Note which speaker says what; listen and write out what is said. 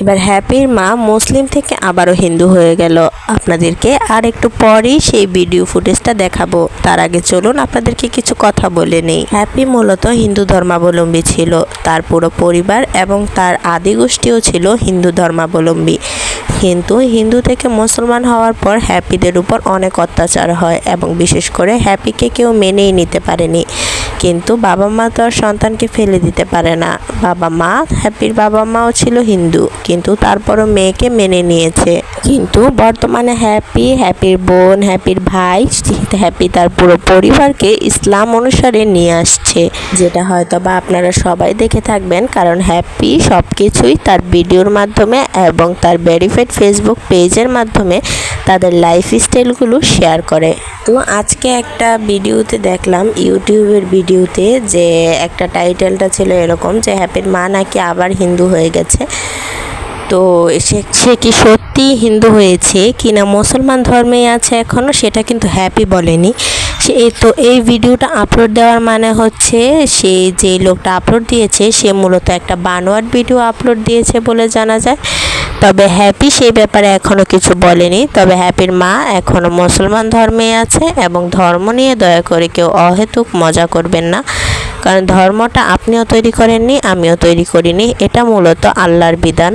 Speaker 1: এবার হ্যাপির মা মুসলিম থেকে আবারও হিন্দু হয়ে গেল। আপনাদেরকে আর একটু পরেই সেই ভিডিও ফুটেজটা দেখাবো। তার আগে চলুন আপনাদেরকে কিছু কথা বলে নেই। হ্যাপি মূলত হিন্দু ধর্মাবলম্বী ছিল। তার পুরো পরিবার এবং তার আদি গোষ্ঠীও ছিল হিন্দু ধর্মাবলম্বী। কিন্তু হিন্দু থেকে মুসলমান হওয়ার পর হ্যাপিদের উপর অনেক অত্যাচার হয় এবং বিশেষ করে হ্যাপিকে কেউ মেনেই নিতে পারেনি। কিন্তু বাবা মা তো আর সন্তানকে ফেলে দিতে পারে না। বাবা মা হ্যাপির বাবা মাও ছিল হিন্দু, কিন্তু তারপরও মেয়েকে মেনে নিয়েছে। কিন্তু বর্তমানে হ্যাপি, হ্যাপির বোন, হ্যাপির ভাই হ্যাপি তার পুরো পরিবারকে ইসলাম অনুসারে নিয়ে আসছে। যেটা হয়তো বা আপনারা সবাই দেখে থাকবেন, কারণ হ্যাপি সব কিছুই তার ভিডিওর মাধ্যমে এবং তার ভেরিফাইড ফেসবুক পেজের মাধ্যমে তাদের লাইফ স্টাইলগুলো শেয়ার করে। তো আজকে একটা ভিডিওতে দেখলাম, ইউটিউবের ভিডিওতে যে একটা টাইটেলটা ছিল এরকম যে হ্যাপির মা নাকি আবার হিন্দু হয়ে গেছে। তো সে সে কি সত্যি হিন্দু হয়েছে কি না মুসলমান ধর্মেই আছে এখনও সেটা কিন্তু হ্যাপি বলেনি। সে তো এই ভিডিওটা আপলোড দেওয়ার মানে হচ্ছে সে যে লোকটা আপলোড দিয়েছে সে মূলত একটা বানোয়াট ভিডিও আপলোড দিয়েছে বলে জানা যায়। তবে হ্যাপি সেই ব্যাপারে এখনও কিছু বলেনি। তবে হ্যাপির মা এখনও মুসলমান ধর্মে আছে এবং ধর্ম নিয়ে দয়া করে কেউ অহেতুক মজা করবেন না। কারণ ধর্মটা আপনিও তৈরি করেননি, আমিও তৈরি করিনি। এটা মূলত আল্লাহর বিধান।